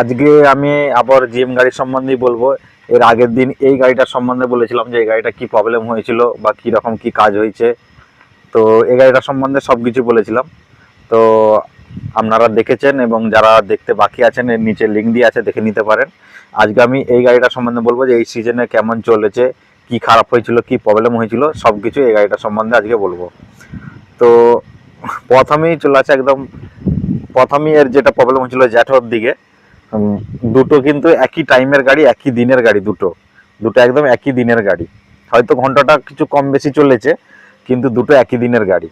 আজকে আমি আবার জিএম গাড়ির সম্বন্ধেই বলব। এর আগের দিন এই গাড়িটার সম্বন্ধে বলেছিলাম যে, এই গাড়িটা কি প্রবলেম হয়েছিল বা কি রকম কি কাজ হয়েছে। তো এই গাড়িটার সম্বন্ধে সব কিছু বলেছিলাম। তো আপনারা দেখেছেন এবং যারা দেখতে বাকি আছেন, এর নিচে লিঙ্ক দিয়ে আছে, দেখে নিতে পারেন। আজকে আমি এই গাড়িটার সম্বন্ধে বলব যে, এই সিজনে কেমন চলেছে, কি খারাপ হয়েছিল, কি প্রবলেম হয়েছিল, সব কিছু এই গাড়িটার সম্বন্ধে আজকে বলব। তো প্রথমেই চলে আসে একদম, প্রথমেই এর যেটা প্রবলেম হয়েছিল জ্যাঠোর দিকে। দুটো কিন্তু একই টাইমের গাড়ি, একই দিনের গাড়ি দুটো। দুটো একদম একই দিনের গাড়ি। হয়তো ঘন্টাটা কিছু কম বেশি চলেছে, কিন্তু দুটো একই দিনের গাড়ি।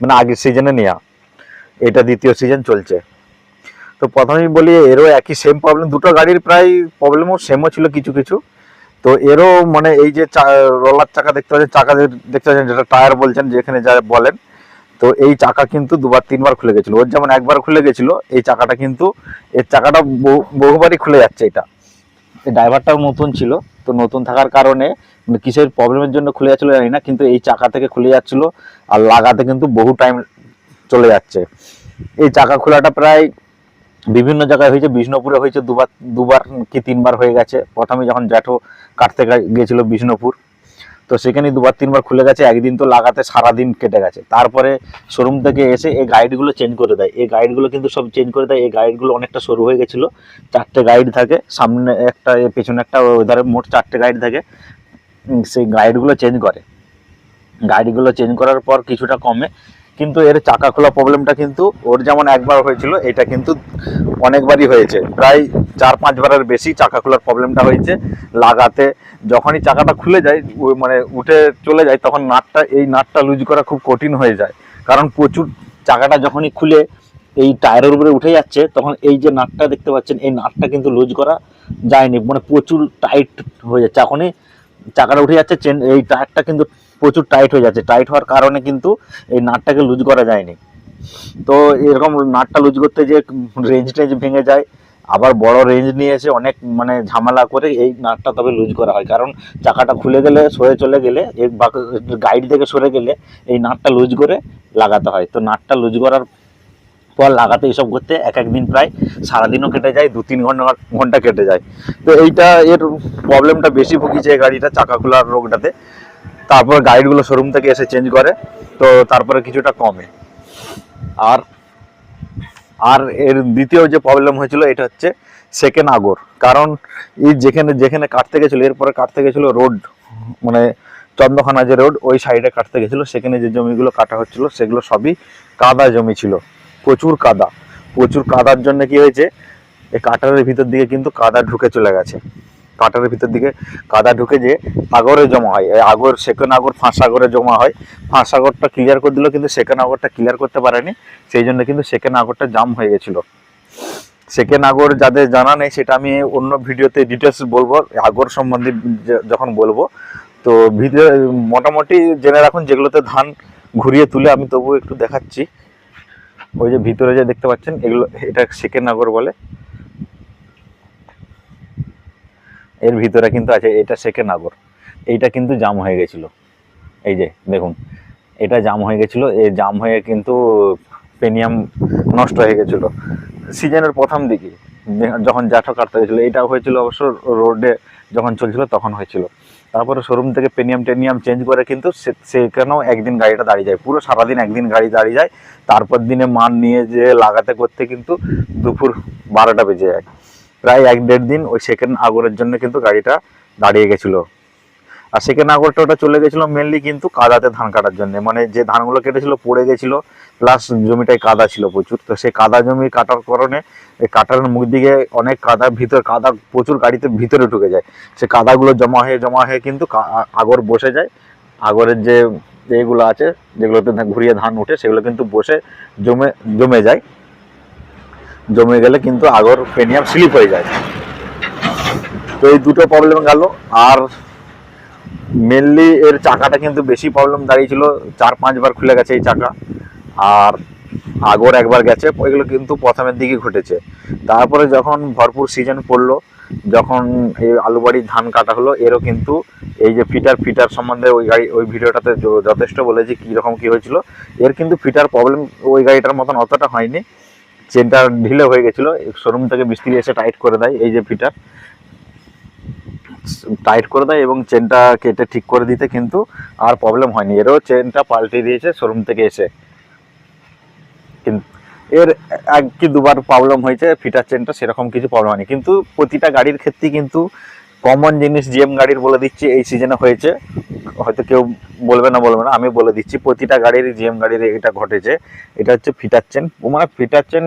মানে আগের সিজনে নেওয়া এটা দ্বিতীয় সিজন চলছে। তো প্রথমেই বলি, এরও একই সেম প্রবলেম দুটো গাড়ির প্রায় প্রবলেমও সেমও ছিল কিছু কিছু। তো এরও মানে এই যে রোলার চাকা দেখতে পাচ্ছেন চাকা দেখতে পাচ্ছেন, যেটা টায়ার বলছেন, যেখানে যা বলেন তো এই চাকা কিন্তু দুবার, তিনবার খুলে গেছিল। ওর যেমন একবার খুলে গেছিল, এই চাকাটা কিন্তু, এর চাকাটা বহু- বহুবারই খুলে যাচ্ছে এটা। ড্রাইভারটাও নতুন ছিল, তো নতুন থাকার কারণে কিসের প্রবলেমের জন্য খুলে যাচ্ছিল জানি না, কিন্তু এই চাকা থেকে খুলে যাচ্ছিল আর লাগাতে কিন্তু বহু টাইম চলে যাচ্ছে। এই চাকা খোলাটা প্রায় বিভিন্ন জায়গায় হয়েছে, বিষ্ণুপুরে হয়েছে দুবার দুবার কি তিনবার হয়ে গেছে। প্রথমে যখন জ্যাঠো কাটতে গেছিল বিষ্ণুপুর তো সেখানে দুবার, তিনবার খুলে গেছে, একদিন তো লাগাতে সারাদিন কেটে গেছে। তারপরে শোরুম থেকে এসে এই গাইডগুলো চেঞ্জ করে দেয়। এই গাইডগুলো কিন্তু সব চেঞ্জ করে দেয়। এই গাইডগুলো অনেকটা সরু হয়ে গেছিল। চারটে গাইড থাকে। সামনে একটা পেছনে একটা ওধারে মোট চারটে গাইড থাকে। সেই গাইডগুলো চেঞ্জ করে। গাইডগুলো চেঞ্জ করার পর কিছুটা কমে কিন্তু এর চাকা খোলা প্রবলেমটা কিন্তু ওর যেমন একবার হয়েছিল, এটা কিন্তু অনেকবারই হয়েছে। প্রায় চার পাঁচবারের বেশি চাকা খোলার প্রবলেমটা হয়েছে। লাগাতে যখনই চাকাটা খুলে যায় মানে উঠে চলে যায়, তখন নাটটা, এই নাটটা লুজ করা খুব কঠিন হয়ে যায়। কারণ প্রচুর চাকাটা যখনই খুলে এই টায়ারের উপরে উঠে যাচ্ছে, তখন এই যে নাটটা দেখতে পাচ্ছেন, এই নাটটা কিন্তু লুজ করা যায়নি। মানে প্রচুর টাইট হয়ে যাচ্ছে। এখনই চাকাটা উঠে যাচ্ছে, চেন এই টায়ারটা কিন্তু প্রচুর টাইট হয়ে যাচ্ছে। টাইট হওয়ার কারণে কিন্তু এই নাটটাকে লুজ করা যায়নি। তো এরকম নাটটা লুজ করতে যে রেঞ্জ টেঞ্জ ভেঙে যায়, আবার বড় রেঞ্জ নিয়ে এসে অনেক মানে ঝামেলা করে এই নাটটা তবে লুজ করা হয়। কারণ চাকাটা খুলে গেলে, সরে চলে গেলে এই গাইড থেকে সরে গেলে এই নাটটা লুজ করে লাগাতে হয়। তো নাটটা লুজ করার পর লাগাতে এইসব করতে এক একদিন প্রায় সারাদিনও কেটে যায়, দু তিন ঘণ্টা ঘণ্টা কেটে যায়। তো এইটা এর প্রবলেমটা বেশি ভুগিছে এই গাড়িটা, চাকা খোলার রোগটাতে। তারপর গাইডগুলো শোরুম থেকে এসে চেঞ্জ করে, তো তারপরে কিছুটা কমে। আর আর এর দ্বিতীয় যে প্রবলেম হয়েছিল, এটা হচ্ছে সেকেন্ড আগর কারণ এই যেখানে যেখানে কাটতে গেছিল, এরপরে কাটতে গেছিল রোড মানে চন্দ্রখানা যে রোড ওই সাইডে কাটতে গেছিল। সেখানে যে জমিগুলো কাটা হচ্ছিল, সেগুলো সবই কাদা জমি ছিল, প্রচুর কাদা। প্রচুর কাদার জন্য কি হয়েছে, এই কাটারের ভিতর দিকে কিন্তু কাদা ঢুকে চলে গেছে। কাটারের ভিতর দিকে কাদা ঢুকে যে আগরে জমা হয়। আগর, সেকেন্ড আগর, ফাঁস আগরে জমা হয়। ফাঁস আগরটা ক্লিয়ার করে দিল, কিন্তু সেকেন্ড আগরটা ক্লিয়ার করতে পারেনি। সেই জন্য কিন্তু সেকেন্ড আগরটা জাম হয়ে গেছিল। সেকেন্ড আগর যাদের জানা নেই, সেটা আমি অন্য ভিডিওতে ডিটেলস বলব। আগর সম্বন্ধে যখন বলব। তো ভিডিও, মোটামুটি জেনে রাখুন, যেগুলোতে ধান ঘুরিয়ে তুলে আমি তবু একটু দেখাচ্ছি। ওই যে ভিতরে যে দেখতে পাচ্ছেন, এগুলো, এটা সেকেন্ড আগর বলে। এর ভিতরে কিন্তু আছে, এটা সেকেন্ড আগর এইটা কিন্তু জাম হয়ে গেছিল। এই যে, দেখুন, এটা জাম হয়ে গেছিল। এই জাম হয়ে কিন্তু পেনিয়াম নষ্ট হয়ে গেছিল। সিজনের প্রথম দিকে যখন জ্যাঠো কাটতে হয়েছিল এটা হয়েছিল অবশ্য রোডে যখন চলছিল তখন হয়েছিল। তারপরে শোরুম থেকে পেনিয়াম টেনিয়াম চেঞ্জ করে কিন্তু সে- সেখানেও একদিন গাড়িটা দাঁড়িয়ে যায়। পুরো সারাদিন একদিন গাড়ি দাঁড়িয়ে যায়। তারপর দিনে মান নিয়ে যে লাগাতে করতে কিন্তু দুপুর বারোটা বেজে যায়। প্রায় এক দেড় দিন ওই সেকেন্ড আগরের জন্য কিন্তু গাড়িটা দাঁড়িয়ে গেছিল। আর সেকেন্ড আগরটা ওটা চলে গেছিল মেনলি কিন্তু কাদাতে ধান কাটার জন্য। মানে যে ধানগুলো কেটেছিল পড়ে গেছিল প্লাস জমিটায় কাদা ছিল প্রচুর। তো সেই কাদা জমি কাটার কারণে এই কাটারের মুখ দিকে অনেক কাদার ভিতর, কাদা প্রচুর গাড়িতে ভিতরে ঢুকে যায়। সে কাদাগুলো জমা হয়ে জমা হয়ে কিন্তু আগর বসে যায়। আগরের যে এগুলো আছে, যেগুলোতে ঘুরিয়ে ধান উঠে সেগুলো কিন্তু বসে জমে জমে যায়। জমে গেলে কিন্তু আগর পেনিয়াম স্লিপ হয়ে যায়। তো এই দুটো প্রবলেম গেল। আর মেনলি এর চাকাটা কিন্তু বেশি প্রবলেম দাঁড়িয়েছিল। চার পাঁচবার খুলে গেছে এই চাকা। আর আগর একবার গেছে, এগুলো কিন্তু প্রথমের দিকে ঘটেছে। তারপরে যখন ভরপুর সিজন পড়ল, যখন এই আলুবাড়ির ধান কাটা হলো, এরও কিন্তু এই যে ফিটার ফিটার সম্বন্ধে ওই গাড়ি, ওই ভিডিওটাতে যথেষ্ট বলেছি কীরকম কী হয়েছিল। এর কিন্তু ফিটার প্রবলেম ওই গাড়িটার মতন অতটা হয়নি। চেনটা ঢিলে হয়ে গেছিল শোরুম থেকে মিস্ত্রি এসে টাইট করে দেয়, এই যে ফিটার টাইট করে দেয় এবং চেনটা কেটে ঠিক করে দিতে কিন্তু আর প্রবলেম হয়নি। এরও চেনটা পাল্টে দিয়েছে শোরুম থেকে এসে। কিন্তু এর এক কি দুবার প্রবলেম হয়েছে ফিটার চেনটা সেরকম কিছু প্রবলেম হয়নি। কিন্তু প্রতিটা গাড়ির ক্ষেত্রে কিন্তু কমন জিনিস জিএম গাড়ির বলে দিচ্ছি, এই সিজনে হয়েছে। হয়তো কেউ বলবে না বলবে না, আমি বলে দিচ্ছি। প্রতিটা গাড়ির জিএম গাড়ির এটা ঘটেছে। এটা হচ্ছে ফিটার চেন। মানে ফিটার চেন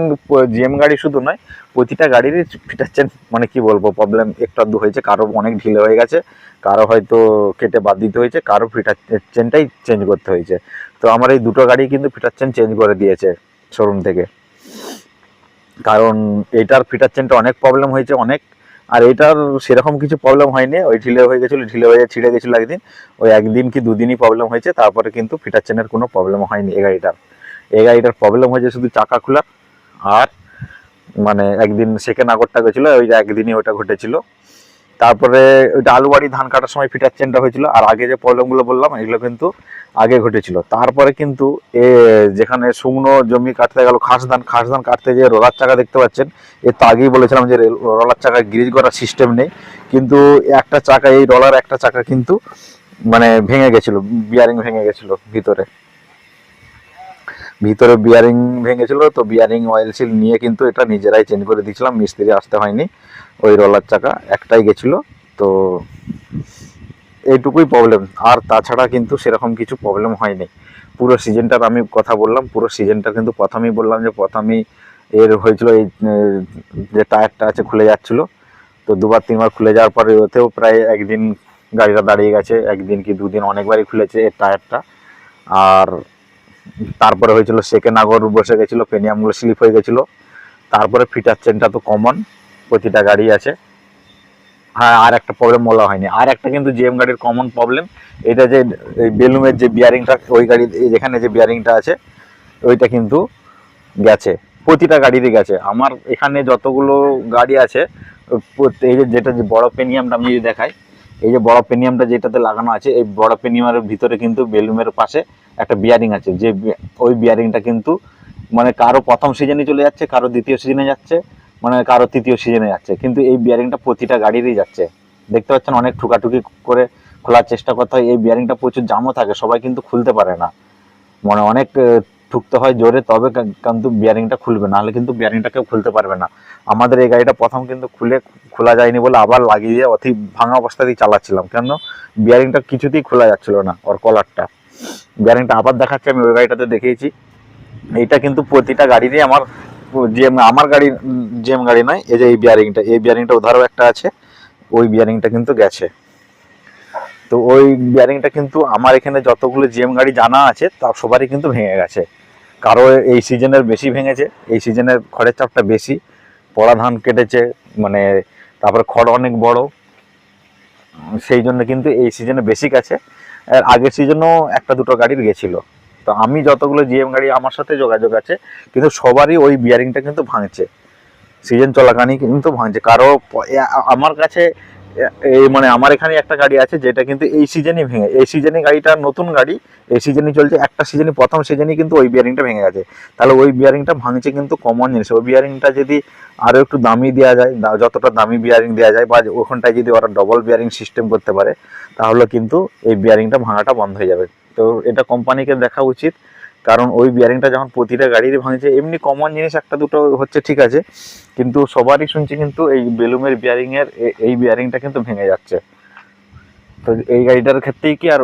জিএম গাড়ি শুধু নয়, প্রতিটা গাড়িরই ফিটার চেন মানে কি বলব প্রবলেম একটু আধটু হয়েছে। কারও অনেক ঢিলে হয়ে গেছে, কারও হয়তো কেটে বাদ দিতে হয়েছে, কারও ফিটার চেনটাই চেঞ্জ করতে হয়েছে। তো আমার এই দুটো গাড়ি কিন্তু ফিটার চেন চেঞ্জ করে দিয়েছে শোরুম থেকে। কারণ এটার ফিটার চেনটা অনেক প্রবলেম হয়েছে, অনেক আর এটার সেরকম কিছু প্রবলেম হয়নি। ওই ঢিলে হয়ে গেছিল, ঢিলে হয়ে ছিঁড়ে গেছিল একদিন। ওই একদিন কি দুদিনই প্রবলেম হয়েছে, তারপরে কিন্তু ফিটার চেনের কোনো প্রবলেম হয়নি এ গাড়িটার। এ গাড়িটার প্রবলেম হয়েছে শুধু চাকা খোলা আর মানে একদিন সেকেন্ড আগরটা গেছিল, ওই একদিনই ওটা ঘটেছিল। তারপরে ওইটা আলুবাড়ি ধান কাটার সময় ফিটার চেনটা হয়েছিল, আর আগে যে প্রবলেমগুলো বললাম, এগুলো কিন্তু আগে ঘটেছিল। তারপরে কিন্তু এ যেখানে শুকনো জমি কাটতে গেল, খাস ধান খাস ধান কাটতে যে রোলার চাকা দেখতে পাচ্ছেন, এ তো আগেই বলেছিলাম যে রেল- রোলার চাকা গ্রিজ করার সিস্টেম নেই, কিন্তু একটা চাকা, এই রোলার একটা চাকা কিন্তু মানে ভেঙে গেছিল বিয়ারিং ভেঙে গেছিল ভিতরে। ভিতরে বিয়ারিং ভেঙেছিল, তো বিয়ারিং অয়েল সিল নিয়ে কিন্তু এটা নিজেরাই চেঞ্জ করে দিয়েছিলাম, মিস্ত্রি আসতে হয়নি। ওই রোলার চাকা একটাই গেছিল, তো এইটুকুই প্রবলেম আর তাছাড়া কিন্তু সেরকম কিছু প্রবলেম হয়নি। পুরো সিজনটার আমি কথা বললাম, পুরো সিজনটা কিন্তু প্রথমেই বললাম যে প্রথমেই এর হয়েছিল এই, যে টায়ারটা আছে খুলে যাচ্ছিল। তো দুবার তিনবার খুলে যাওয়ার পরে ওতেও প্রায় একদিন গাড়িটা দাঁড়িয়ে গেছে, একদিন কি দুদিন অনেকবারই খুলেছে এর টায়ারটা আর তারপরে হয়েছিল সেকেন্ড আগর বসে গেছিল, পেনিয়ামগুলো স্লিপ হয়ে গেছিল। তারপরে ফিটার চেনটা তো কমন প্রতিটা গাড়ি আছে। হ্যাঁ আর একটা প্রবলেম বলা হয়নি। আর একটা কিন্তু জিএম গাড়ির কমন প্রবলেম এটা যে বেলুমের যে বিয়ারিংটা ওই গাড়ি যেখানে যে বিয়ারিংটা আছে, ওইটা কিন্তু গেছে। প্রতিটা গাড়িরই গেছে। আমার এখানে যতগুলো গাড়ি আছে এই যে যেটা যে বড় পেনিয়ামটা আমি যদি দেখাই, এই যে বড় পেনিয়ামটা যেটাতে লাগানো আছে, এই বড় পেনিয়ামের ভিতরে কিন্তু বেলুমের পাশে একটা বিয়ারিং আছে। যে, ওই বিয়ারিংটা কিন্তু মানে কারও প্রথম সিজনে চলে যাচ্ছে, কারও দ্বিতীয় সিজনে যাচ্ছে। মানে কারও তৃতীয় সিজনে যাচ্ছে। কিন্তু এই বিয়ারিংটা প্রতিটা গাড়িরই যাচ্ছে। দেখতে পাচ্ছেন অনেক ঠুকাঠুকি করে খোলার চেষ্টা করতে হয়। এই বিয়ারিংটা প্রচুর জামও থাকে, সবাই কিন্তু খুলতে পারে না। মানে অনেক ঠুকতে হয় জোরে, তবে কিন্তু বিয়ারিংটা খুলবে, নাহলে কিন্তু বিয়ারিংটা কেউ খুলতে পারবে না। আমাদের এই গাড়িটা প্রথম কিন্তু খুলে, খোলা যায়নি বলে আবার লাগিয়ে দিয়ে অতি ভাঙা অবস্থাতেই চালাচ্ছিলাম। কেন? বিয়ারিংটা কিছুতেই খোলা যাচ্ছিল না, ওর কলারটা বিয়ারিংটা আবার দেখাচ্ছি, আমি ওই গাড়িটাতে দেখিয়েছি। এইটা কিন্তু প্রতিটা গাড়িরই আমার জিএম আমার গাড়ি জিএম গাড়ি নয়, এই যে এই বিয়ারিংটা এই বিয়ারিংটা উধারও একটা আছে, ওই বিয়ারিংটা কিন্তু গেছে। তো ওই বিয়ারিংটা কিন্তু আমার এখানে যতগুলো জিএম গাড়ি জানা আছে, তা সবারই কিন্তু ভেঙে গেছে। কারও এই সিজনের বেশি ভেঙেছে, এই সিজনের খড়ের চাপটা বেশি, পড়া ধান কেটেছে মানে তারপরে খড় অনেক বড়, সেই জন্য কিন্তু এই সিজনে বেশি গেছে। আর আগের সিজনেও একটা দুটো গাড়ির গেছিল। তো আমি যতগুলো জিএম গাড়ি আমার সাথে যোগাযোগ আছে, কিন্তু সবারই ওই বিয়ারিংটা কিন্তু ভাঙছে। সিজন চলাকালীন কিন্তু ভাঙছে। কারও আমার কাছে এই মানে আমার এখানে একটা গাড়ি আছে যেটা কিন্তু এই সিজনই ভেঙে, এই সিজনে গাড়িটা নতুন গাড়ি, এই সিজনই চলছে, একটা সিজনই প্রথম সিজনই কিন্তু ওই বিয়ারিংটা ভেঙে গেছে। তাহলে ওই বিয়ারিংটা ভাঙছে কিন্তু কমন জিনিস। ওই বিয়ারিংটা যদি আরও একটু দামি দেওয়া যায় যতটা দামি বিয়ারিং দেওয়া যায়, বা ওখানটায় যদি ওরা ডবল বিয়ারিং সিস্টেম করতে পারে, তাহলে কিন্তু এই বিয়ারিংটা ভাঙাটা বন্ধ হয়ে যাবে। তো এটা কোম্পানিকে দেখা উচিত। কারণ ওই বিয়ারিংটা যখন প্রতিটা গাড়িরই ভাঙছে, এমনি কমন জিনিস একটা দুটো হচ্ছে ঠিক আছে। কিন্তু সবারই শুনছি কিন্তু এই বেলুমের বিয়ারিং এর এই বিয়ারিংটা কিন্তু ভেঙে যাচ্ছে। তো এই গাড়িটার ক্ষেত্রেই কি আর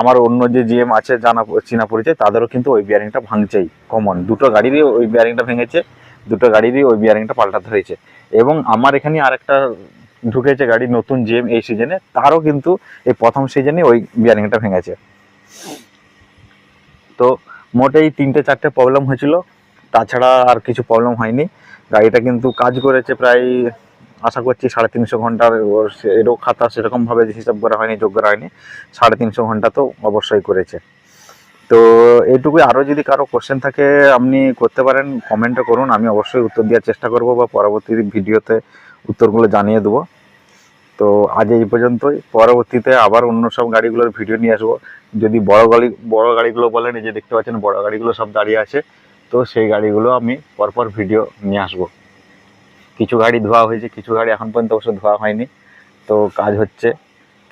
আমার অন্য যে জিএম আছে, জানা, চেনা পরিচয়, তাদেরও কিন্তু ওই বিয়ারিংটা ভাঙছেই কমন দুটো গাড়িরই ওই বিয়ারিংটা ভেঙেছে, দুটো গাড়িরই ওই বিয়ারিংটা পাল্টাতে হয়েছে। এবং আমার এখানে আরেকটা ঢুকেছে গাড়ি নতুন জিএম এই সিজনে তারও কিন্তু এই প্রথম সিজনে ওই বিয়ারিংটা ভেঙেছে। তো মোট এই তিনটে, চারটে প্রবলেম হয়েছিল। তাছাড়া আর কিছু প্রবলেম হয়নি। গাড়িটা কিন্তু কাজ করেছে প্রায়, আশা করছি সাড়ে তিনশো ঘণ্টার এরও খাতা সেরকমভাবে হিসাব করা হয়নি যোগ করা হয়নি। সাড়ে তিনশো ঘণ্টা তো অবশ্যই করেছে। তো এইটুকুই আরও যদি কারও কোশ্চেন থাকে, আপনি করতে পারেন কমেন্টে করুন। আমি অবশ্যই উত্তর দেওয়ার চেষ্টা করব বা পরবর্তী ভিডিওতে উত্তরগুলো জানিয়ে দেবো। তো আজ এই পর্যন্তই। পরবর্তীতে আবার অন্য সব গাড়িগুলোর ভিডিও নিয়ে আসব। যদি বড় গাড়ি, বড় গাড়িগুলো বলেন এই যে দেখতে পাচ্ছেন, বড় গাড়িগুলো সব দাঁড়িয়ে আছে। তো সেই গাড়িগুলো আমি পরপর ভিডিও নিয়ে আসব। কিছু গাড়ি ধোয়া হয়েছে, কিছু গাড়ি এখন পর্যন্ত অবশ্য ধোয়া হয়নি। তো কাজ হচ্ছে।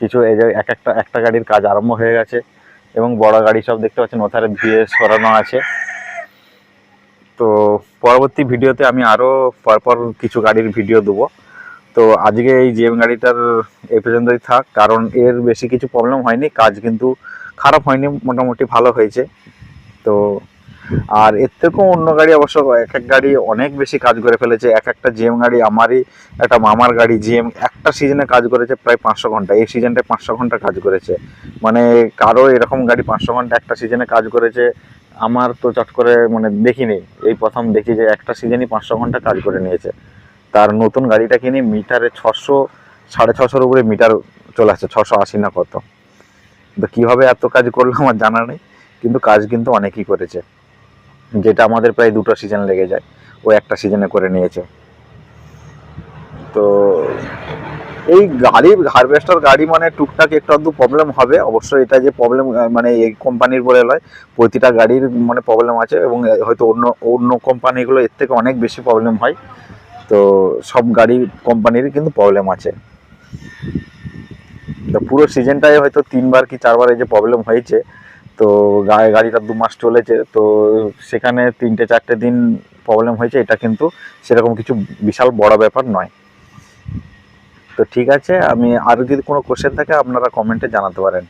কিছু এই যে এক একটা একটা গাড়ির কাজ আরম্ভ হয়ে গেছে। এবং বড় গাড়ি সব দেখতে পাচ্ছেন ওথারে ধুয়ে সরানো আছে। তো পরবর্তী ভিডিওতে আমি আরও পরপর কিছু গাড়ির ভিডিও দেবো। তো আজকে এই জিএম গাড়িটার এই পর্যন্তই থাক, কারণ এর বেশি কিছু প্রবলেম হয়নি, কাজ কিন্তু খারাপ হয়নি, মোটামুটি ভালো হয়েছে। তো আর এর থেকেও অন্য গাড়ি অবশ্য এক এক গাড়ি অনেক বেশি কাজ করে ফেলেছে। এক একটা জিএম গাড়ি, আমারই একটা মামার গাড়ি, জিএম একটা সিজনে কাজ করেছে প্রায় পাঁচশো ঘণ্টা, এই সিজনটায় পাঁচশো ঘণ্টা কাজ করেছে। মানে কারও এরকম গাড়ি পাঁচশো ঘণ্টা একটা সিজনে কাজ করেছে, আমার তো চট করে মানে দেখিনি। এই প্রথম দেখি যে একটা সিজনই পাঁচশো ঘণ্টা কাজ করে নিয়েছে। তার নতুন গাড়িটা কিনে মিটারে ছশো, সাড়ে ছশোর উপরে মিটার চলে আসছে, ছশো আশি না কত। তো কীভাবে এত কাজ করল আমার জানা নেই, কিন্তু কাজ কিন্তু অনেকই করেছে। যেটা আমাদের প্রায় দুটো সিজন লেগে যায়, ও একটা সিজনে করে নিয়েছে। তো এই গাড়ি হারভেস্টার গাড়ি মানে টুকটাক একটু আধটু প্রবলেম হবে। অবশ্যই এটা যে প্রবলেম মানে এই কোম্পানির বলে নয় প্রতিটা গাড়ির মানে প্রবলেম আছে এবং হয়তো অন্য অন্য কোম্পানিগুলো এর থেকে অনেক বেশি প্রবলেম হয়। তো সব গাড়ি কোম্পানির কিন্তু প্রবলেম আছে। তো পুরো সিজনটায় হয়তো তিনবার কি চারবার এই যে প্রবলেম হয়েছে। তো গাড়ি গাড়িটা দু মাস চলেছে, তো সেখানে তিনটে চারটে দিন প্রবলেম হয়েছে, এটা কিন্তু সেরকম কিছু বিশাল বড় ব্যাপার নয়। তো ঠিক আছে, আমি আর যদি কোনো কোশ্চেন থাকে আপনারা কমেন্টে জানাতে পারেন।